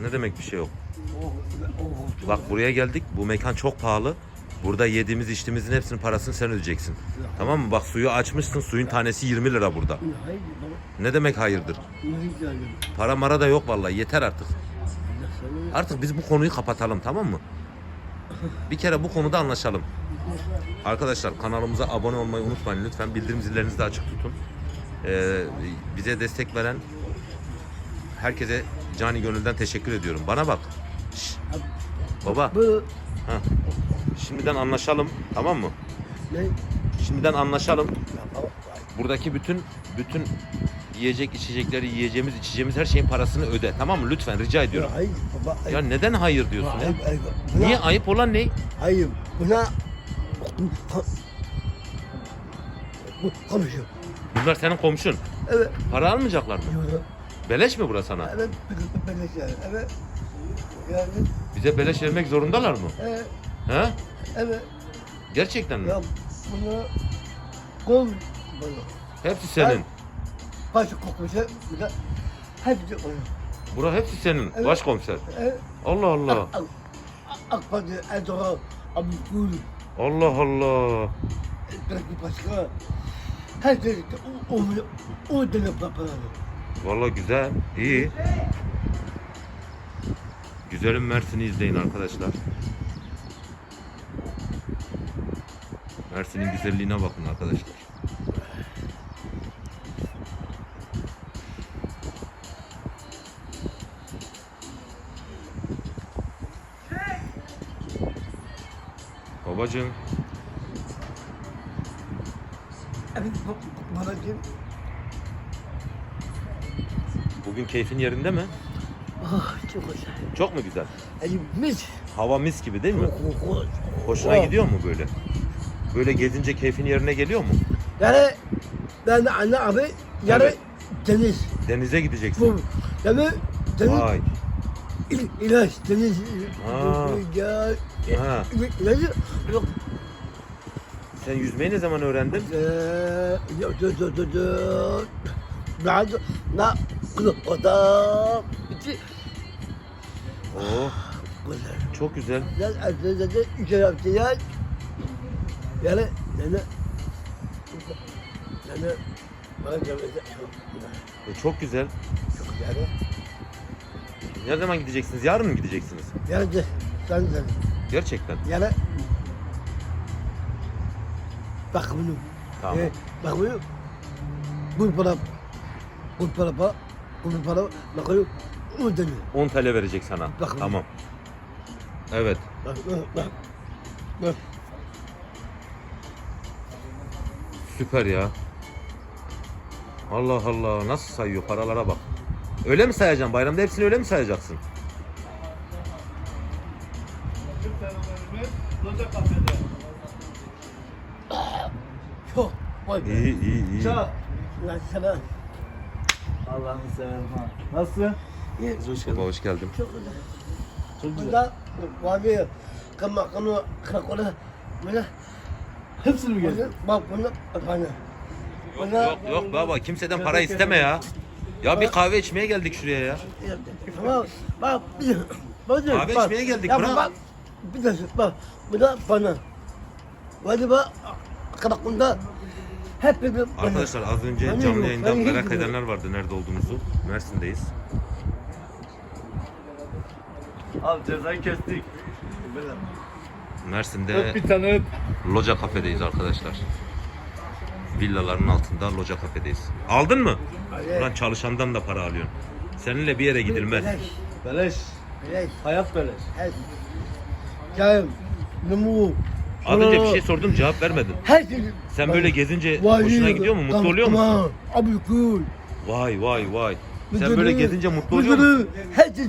Ne demek bir şey yok. Bak buraya geldik. Bu mekan çok pahalı. Burada yediğimiz içtiğimizin hepsinin parasını sen ödeyeceksin. Tamam mı? Bak suyu açmışsın. Suyun tanesi 20 lira burada. Ne demek hayırdır? Para mara da yok vallahi. Yeter artık. Artık biz bu konuyu kapatalım tamam mı? Bir kere bu konuda anlaşalım. Arkadaşlar kanalımıza abone olmayı unutmayın lütfen. Bildirim zillerinizi de açık tutun. Ee, bize destek veren herkese cani gönülden teşekkür ediyorum. Bana bak. Şş, baba Bu ha. şimdiden anlaşalım tamam mı? ne? Şimdiden anlaşalım. Ya. Buradaki bütün bütün yiyecek içecekleri yiyeceğimiz içeceğimiz her şeyin parasını öde tamam mı? Lütfen rica ediyorum. Ya hayır baba. Hayır. Ya neden hayır diyorsun ya? Hayır, hayır. Buna- Niye ayıp olan ne? Hayır. Buna bu konuşuyor. Bunlar senin komşun. Evet. Para almayacaklar mı? Diyor. Beleş mi bura sana? Evet. Evet. Evet. Evet. Yani Bize beleş vermek zorundalar mı? evet. He? Evet. Gerçekten mi? Ya bunu kol. Hepsi senin. Başı kokmuşa bir de hepsi onu. Bura hepsi senin. Evet. Başkomiser. Evet. Allah Allah. Ak- Ak- AK Parti Erdoğan Abdülkul Allah Allah. belki başka her şey o o o dönem papaları. Vallahi güzel. iyi. Güzelim Mersin'i izleyin arkadaşlar. Mersin'in güzelliğine bakın arkadaşlar. Babacığım Evet bu- bugün keyfin yerinde mi? Ah çok güzel. Çok mu güzel? Elim mis. Hava mis gibi değil mi? Koku. Hoşuna Oh. gidiyor mu böyle? Böyle gezince keyfin yerine geliyor mu? Yani ben de anne abi yani Evet. deniz. Denize gideceksin. Bu yani deniz Vay. il, ilaç deniz. Aa. Ya, Ha. ilacı yok. Sen yüzmeyi ne zaman öğrendin? Eee, yok, dur, Adam. İki. Oo. Güzel. Çok güzel. Güzel. Ertesi de üç hafta yer. Yani, yani, yani, bana e, çok güzel. Çok güzel. Çok güzel. Ne zaman gideceksiniz? Yarın mı gideceksiniz? Yarın de. Sen de. Gerçekten. Yani, bak bunu. Tamam. E, bak bunu. Bu para, bu para, bak bu para bak bunu. O deniyor. 10 TL verecek sana. Bak. Tamam. Evet. Bak bak bak. Bak. Süper ya. Allah Allah. Nasıl sayıyor paralara bak. Öyle mi sayacaksın? Bayramda hepsini öyle mi sayacaksın? Çok. İyi iyi iyi. Çok. Lan sana. Allah'ını severim ha. Nasılsın? İyi. Hoş Baba hoş geldin. Çok güzel. Çok güzel. Bir kama kama karakola. Bunda Hepsini mi gezdin? bak bunda bana. Bunda Yok yok baba kimseden para isteme ya. Ya bir kahve içmeye geldik şuraya ya. Tamam. Bak bir bak. Kahve bak. içmeye geldik, Ya bırak. Bak. Bir de bak. Bunda bana. Hadi bak. Karakolda hep bir. Arkadaşlar az önce Ben canlı yok, yayında hiç merak edenler vardı nerede olduğumuzu. Mersin'deyiz. Al cezayı kestik. Mersin'de bir tane öp. Loca kafedeyiz arkadaşlar. Villaların altında Loca kafedeyiz. Aldın mı? Hayır. Ulan çalışandan da para alıyorsun. Seninle bir yere gidilmez. Beleş. Beleş. Beleş. Hayat beleş. Evet. Çayım. Limu. Az önce bir şey sordum cevap vermedin. Her şey. Sen böyle gezince hoşuna gidiyor mu? Mutlu oluyor musun? Abi cool. Vay vay vay. Sen böyle gezince mutlu oluyor musun? Her şey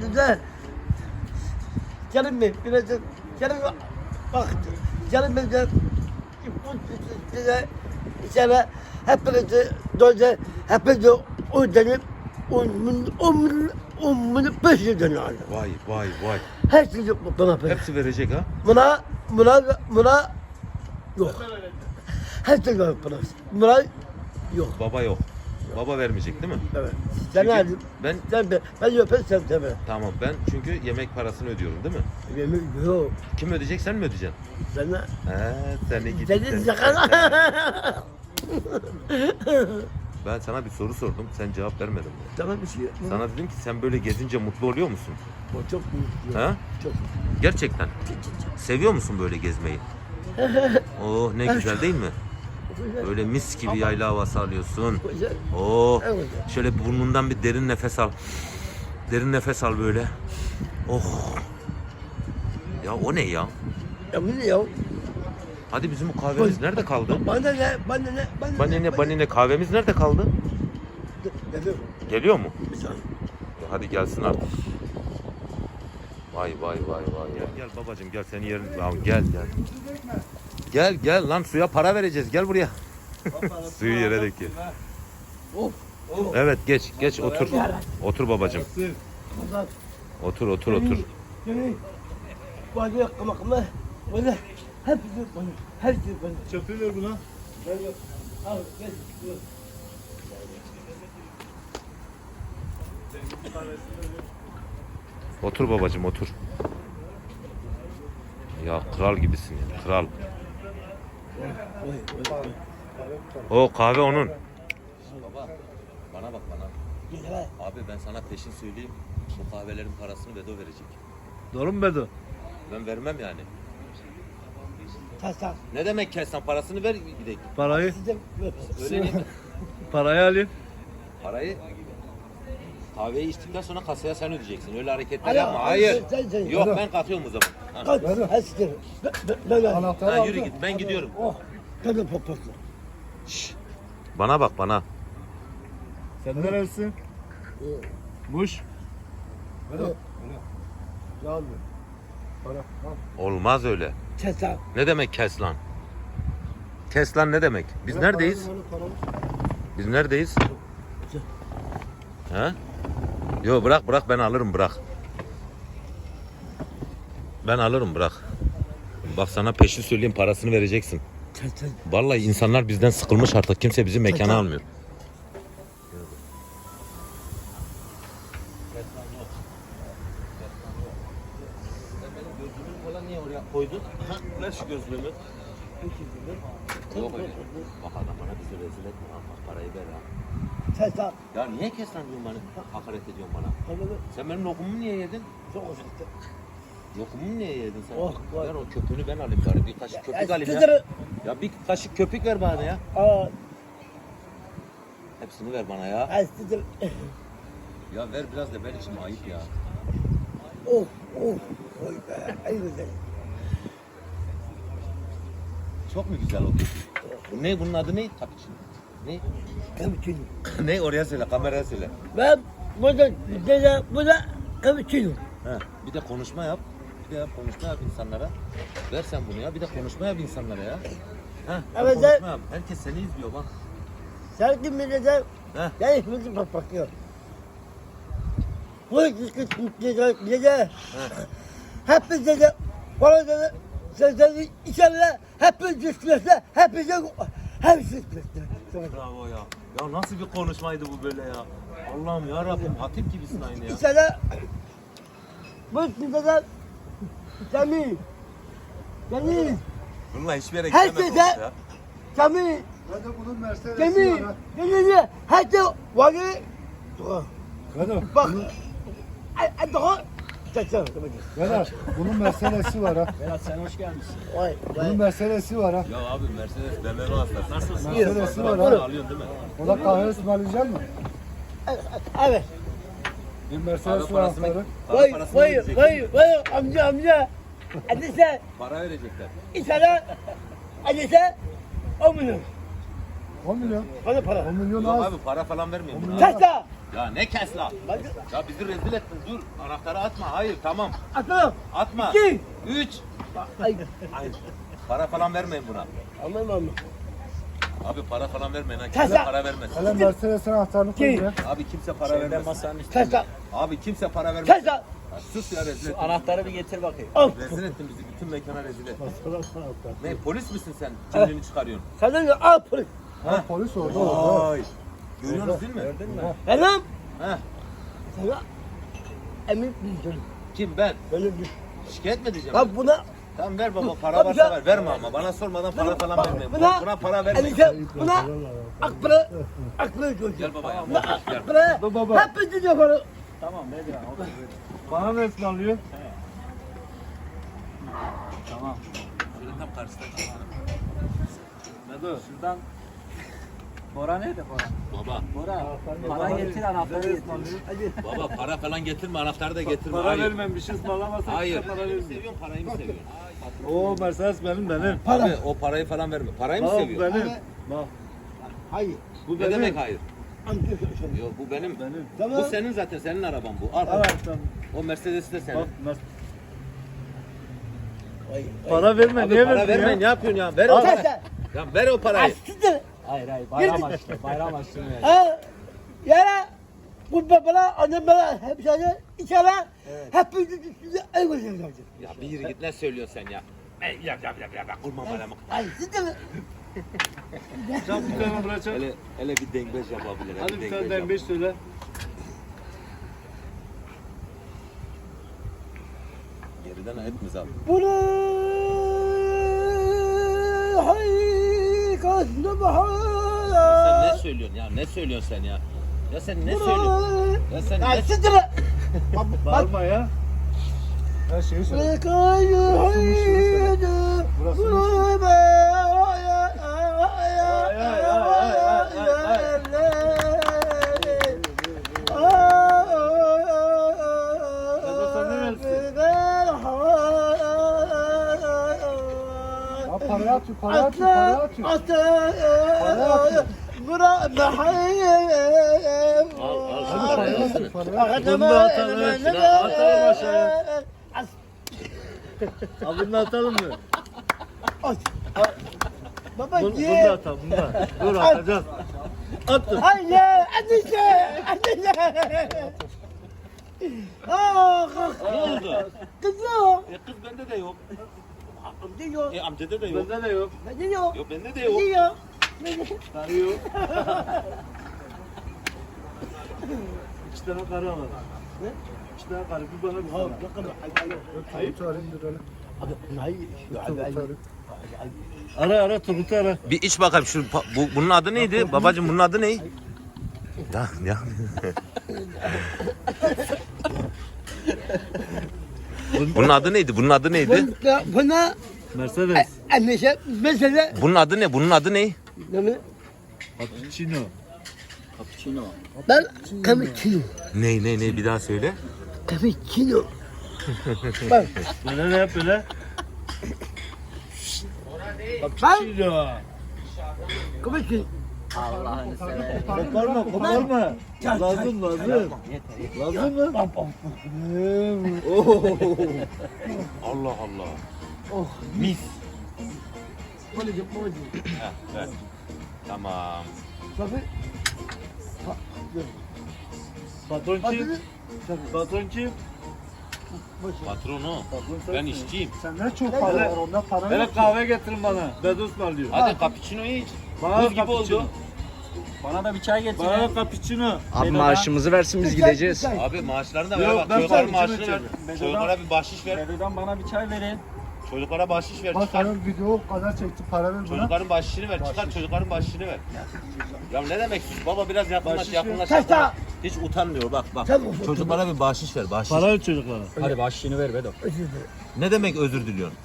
Güzel. Canım benim biraz canım bak canım benim de size sana hepinizi doydu hepinizi o dönüp on on on beş dönüyor. Vay vay vay. Her şey bana böyle. Hepsi verecek ha. Buna buna buna yok. Her şey yok buna. Buna yok. Baba yok. Baba vermeyecek değil mi? Evet. Sen Çünkü aldım. ben Sen be. Ben öper sen tabi. tamam ben çünkü yemek parasını ödüyorum değil mi? Yemin yok. Kim ödeyecek sen mi ödeyeceksin? Sana. He seni git. Seni sakın. Ben sana bir soru sordum. Sen cevap vermedin. Tamam bir şey. Sana dedim ki sen böyle gezince mutlu oluyor musun? O çok büyük. Ha? Çok. Gerçekten. Seviyor musun böyle gezmeyi? Oh ne güzel değil mi? Böyle mis gibi yayla havası alıyorsun. Oh. Şöyle burnundan bir derin nefes al. Derin nefes al böyle. Oh. Ya o ne ya? Ya bu ne ya? Hadi bizim bu kahvemiz nerede kaldı? Bana ne? Bana ne? Bana Banine banine kahvemiz nerede kaldı? Geliyor mu? Ya Hadi gelsin artık. Vay vay vay vay. Gel gel babacığım gel senin yerin. Ya gel gel. Gel gel lan suya para vereceğiz. Gel buraya. Suyu yere dök. Of. Evet geç geç otur. Otur babacığım. Bak. Otur otur otur. Yani. Bana kamakma. Bana. Hepsi bana. Hepsi bana. Çöpü ver buna. Ben yok. Al gel. Yok. Otur babacığım otur. Ya kral gibisin ya kral. O kahve onun. Baba bana bak bana. Abi ben sana peşin söyleyeyim. Bu kahvelerin parasını Vedo verecek. Doğru mu Bedo? Ben vermem yani. Tas. Ne demek kes parasını ver gidelim. Parayı, Öyle değil mi? parayı alayım. Parayı kahveyi içtikten sonra kasaya sen ödeyeceksin. Öyle hareketler yapma. Hayır. sen- sen- Yok ben kalkıyorum o zaman. Ha. Ben. Anahtarı Ha, yürü git ben gidiyorum. Oh. Kadın poposu. Şşş. Bana bak bana. Sen nerelisin? Muş. Ya abi. Olmaz öyle. Çesa. Ne demek kes lan? Kes lan ne demek? Biz neredeyiz? Biz neredeyiz? Ha? Yo bırak bırak ben alırım bırak. Ben alırım bırak. Bak sana peşin söyleyeyim parasını vereceksin. Vallahi insanlar bizden sıkılmış artık. Kimse bizi mekana almıyor. niye oraya koydun? Şu gözlüğümü. Yok öyle. Bak adam bana bizi rezil etme. Bak parayı ver ha. Çesa. Ya niye kes lan diyorsun bana? Hakaret ediyorsun bana. Kadın Sen benim lokumumu niye yedin? çok uzaktı. Lokumumu niye yedin sen? Oh, ver o köpüğünü ben alayım bari. Bir kaşık köpük alayım ya. Ya bir kaşık köpük ver bana ya. Aa. Hepsini ver bana ya. Hadi. Ya ver biraz da ben içim ayıp ya. Of of. Oy be. Ay güzel. Çok mu güzel oldu? Bu ne? Bunun adı ne? Cappuccino. Ne? Cappuccino. ne? Oraya söyle, kameraya söyle. Ben burada burada burada cappuccino. Ha, bir de konuşma yap. Bir de yap, konuşma yap insanlara. Ver sen bunu ya. Bir de konuşma yap insanlara ya. Ha, Evet, konuşma evet. yap. Herkes seni izliyor bak. Sen kim bileceksin? Ha. Ben hepimizi bakıyor. Bu kız bize bize hepimiz de bana da sözleri içeride hepimiz düşmese hepimiz hepsi düşmese. Bravo ya. Ya nasıl bir konuşmaydı bu böyle ya? Allah'ım ya Rabbim hatip gibisin aynı ya. İçeride bu sizden Cemil Cemil Bununla hiçbir yere Her gidemez olduk ya. Cemil Bedo bunun Mercedes'i var ha. Cemil Hadi var Bedo, Bak Daha Çeksen Bedo, bunun Mercedes'i var ha. Vay Bunun vay Mercedes'i var ha. Ya abi Mercedes BMW hastası. Nasılsın? Mercedes'i var ha. Alıyorsun değil mi? O da kahve ısmarlayacak mı? Evet Bir Mercedes var kahve Vay vay vay vay amca amca. Hadi sen Para verecekler. insana hadi sen 10 milyon. 10 milyon. Bana para. 10 milyon Yok az. abi para falan vermiyor. buna. Kasa. Ya ne kes lan? Ya bizi rezil ettin. Dur anahtarı atma. Hayır tamam. Atma. Atma. İki. Üç. Ay. Hayır. Para falan vermeyin buna. Aman aman. Abi para falan vermeyin. Ha. Kimse para vermez. Hele Mercedes'in anahtarını koy ya. Abi kimse para vermez. Kasa. Abi kimse para vermez. Kasa. Ya Sus ya rezil ettin. Anahtarı bir getir bakayım. Al. Rezil ettin bizi. Bütün mekana rezil ettin. Ne polis misin sen? Cimrini çıkarıyorsun. Senden de al polis. Ha, polis orada orada. Vay. Görüyorsunuz değil mi? Gördün mü? Benim. Heh. Sana emin değilim. Kim ben? Benim bir. Şikayet mi edeceğim? Bak buna Tamam ver baba para varsa ver. Verme ama bana sormadan para falan verme. buna- Buna para verme. enişte buna akbara akbara koyacağım. Gel baba ya. Buna Gel. akbara Dur baba. hep bütün yaparım. Bana ne? Tamam. Şöyle tam karşısında. Ne dur? Şuradan Bora nerede Bora? Baba. Bora. Para getir anahtarı getir. Baba para falan getirme anahtarı da getirme. Para Hayır. vermem bir şey ısmarlamazsan Hayır. para Parayı mı vermem. seviyorsun parayı mı seviyorsun? Oo Mercedes benim benim. Para. Abi o parayı falan verme. Parayı mı Bak seviyorsun? benim. Bak Hayır. bu Ne benim. demek hayır? Amca söyle. Yok bu benim. Benim. Tamam. Bu senin zaten senin araban bu. Al. Evet tamam. O Mercedes de senin. Bak Mer- Hayır. Para verme Abi niye para verme ya? ne yapıyorsun ya? Ver o Al. parayı. Ya ver o parayı. Açtın. Hayır hayır bayram açtı. Bayram açtı. yani. Ha? Yara. Bu babana, annem bana hep sana içeri. Hep bütün üstünde el koyacağım. Ya bir yürü git ne söylüyorsun sen ya? Ey, Yap yap yap yap. yap. Kurban bayramı. Ay siz de mi? Çabuk bir tane bırakacak. Hele, hele bir dengbeş yapabilir. Hadi bir tane yap. den beş söyle. Geriden ayıp abi? Bunu haykasını Sen ne bahar. söylüyorsun ya? Ne söylüyorsun sen ya? Ya sen ne söylüyorsun? Ya sen ne de mi? Bağırma ya. Her şeyi söyle. Lekayı haydi. Burası Bunu atıyor, parayı atıyor, parayı atıyor. Parayı atıyor. Bura mahayem. Al, Hadi parayı Bunu da atalım. atalım aşağıya. Al bunu da atalım mı? Baba Bunu, bunu ye. atalım, bunu da. Dur atacağız. Attım. Hayır, anneciğim, anneciğim. Ah, Ne oldu? kızım. E kız bende de yok. Amca yok, E amcada da yok. Bende de yok. bende yok, Yok bende de bende yok. yok. Karı yok. İki tane karı var. Ne? İki tane karı, bir bana bir sana. Abi, hayır, abi, ay. Ara ara Turgut'u ara. Bir iç bakalım şu pa- bu, bunun adı neydi? Babacığım bunun adı ne? Ya ya. bunun adı neydi? Bunun adı neydi? Buna, buna Mercedes. anneciğim, mesela, Bunun adı ne? Bunun adı ne? Cappuccino. Cappuccino. Ben cappuccino, Ne ne ne bir daha söyle. cappuccino. Bak, Böyle ne yap böyle? Cappuccino. cappuccino. Allah'ını seversen. Koparma koparma. Lazım lazım. Lazım mı? Allah Allah. Oh, Mis. babacığım, babacığım. Heh, ver. Tamam. Tabii. Patron kim? Patron kim? Patronu. Patron Ben sensin. işçiyim. Sen ne çok para var onda para Hele kahve getirin bana. Bedus ısmarlıyor. Hadi cappuccino'yu iç. Bana Buz gibi oldu. Bana da bir çay getir. Bana da cappuccino. Abi maaşımızı versin biz gideceğiz. Abi maaşlarını da ver Yok, bak. ben cappuccino maaşını ver. içerim. Çocuklara bir bahşiş ver. Bedo'dan bana bir çay verin. Çocuklara bahşiş ver. Bak Çıkar. sana video kadar çekti para ver bana. Çocukların bahşişini ver. Çıkar çocukların bahşişini ver. Ya ne demek sus baba biraz yakınlaş Bahşiş yakınlaş. ver. yakınlaş. Hiç utanmıyor bak bak. Çocuklara bir bahşiş ver bahşiş. Para ver çocuklara. Hadi başlığını ver Bedo. Özür dilerim. Ne demek özür diliyorsun?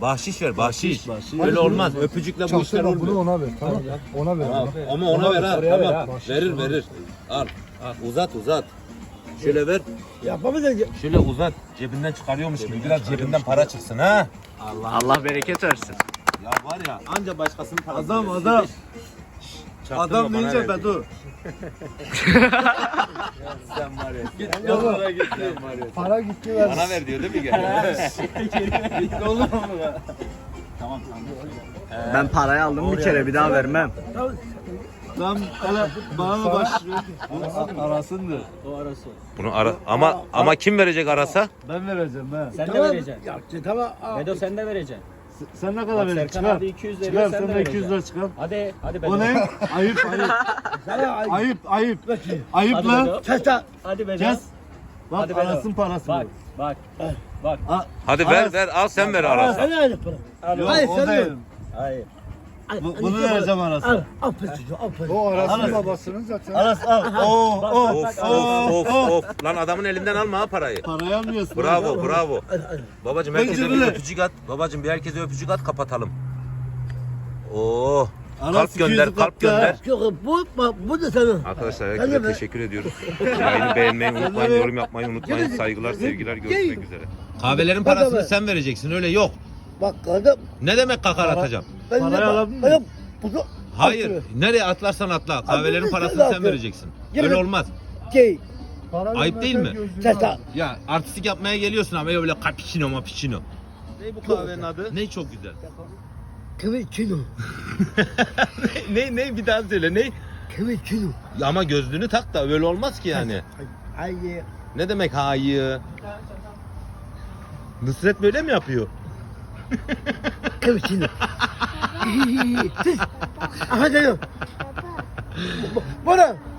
Bahşiş ver bahşiş. bahşiş. Öyle olmaz. Öpücükle bu işler Bunu olmuyor. ona ver tamam mı? Ona ver. Tamam. ona. Ama ona ver ver Tamam. Verir verir. Al. Al. Uzat uzat. Şöyle ver. Yapamayacağım. Şöyle uzat. Cebinden çıkarıyormuş gibi. Biraz cebinden para çıksın ha. Allah bereket versin. Ya var ya anca başkasının parası. Adam adam. Çaktırma Adam bana deyince ver. Bedu. Sen var ya. Gitti para gitti. Para gitti ver. Bana ver diyor değil mi gene? Gitti oğlum. Ben parayı aldım bir kere bir daha vermem. Tam hele bana da baş arasındır. O arası. Bunu ara ama ama kim verecek arasa? Ben vereceğim ben. Sen de Tamam. vereceksin. Ya, tamam. aa. Bedo sen de vereceksin. Sen ne kadar Bak? Serkan Çıkar. abi 200 veriyor, Çıkar sen sen de de 200 lira vereceksin. çıkar. Hadi hadi Bedo. O ne? Ayıp ayıp. Sana ayıp. Ayıp ayıp. Hadi lan. Bedo. Çata. Hadi Bedo. Kes. Bak Hadi Bedo. anasının parası Bak bu. bak. Bak. Ha, Hadi ver Aras. ver al sen ver Aras. Sana aynı para. Al Yok Hayır, o sen değil. Hayır. Bu- bunu vereceğim arasına. Al, al peçete, al peçete. O arasının Aras. babasının zaten. Aras al. Oo, oo, bak, bak, oo, Of oo. of lan adamın elinden alma ha parayı. Parayı almıyorsun. Bravo bravo. Hadi, hadi. Babacım herkese bir bile. öpücük at. Babacım bir herkese öpücük at kapatalım. Oo. Aras Kalp gönder 200'ü kalp kaptı ha. gönder. Yok bu, bak, bu da sana. Arkadaşlar Hadi herkese be. teşekkür ediyoruz. Yayını beğenmeyi unutmayın, yorum yapmayı unutmayın. Saygılar, sevgiler, görüşmek üzere. Kahvelerin parasını sen vereceksin öyle yok. Bak kardeşim. Ne demek kakar atacağım? Ben Parayı alabilir ben bunu- Hayır. atıyorum. Nereye atlarsan atla. Kahvelerin Abi, parasını sen vereceksin. Öyle olmaz. Gay. Para Ayıp değil mi? gözlüğünü Çata. al. Ya artistik yapmaya geliyorsun ama öyle cappuccino mapuccino. Ne bu kahvenin adı? Ne çok güzel. Kıvıçino. ne ne bir daha söyle ne? Kıvıçino. Ya ama gözlüğünü tak da öyle olmaz ki yani. Hayır. Ne demek hayır? Nusret böyle mi yapıyor? Kıvıçino. Aha geliyor. Bana.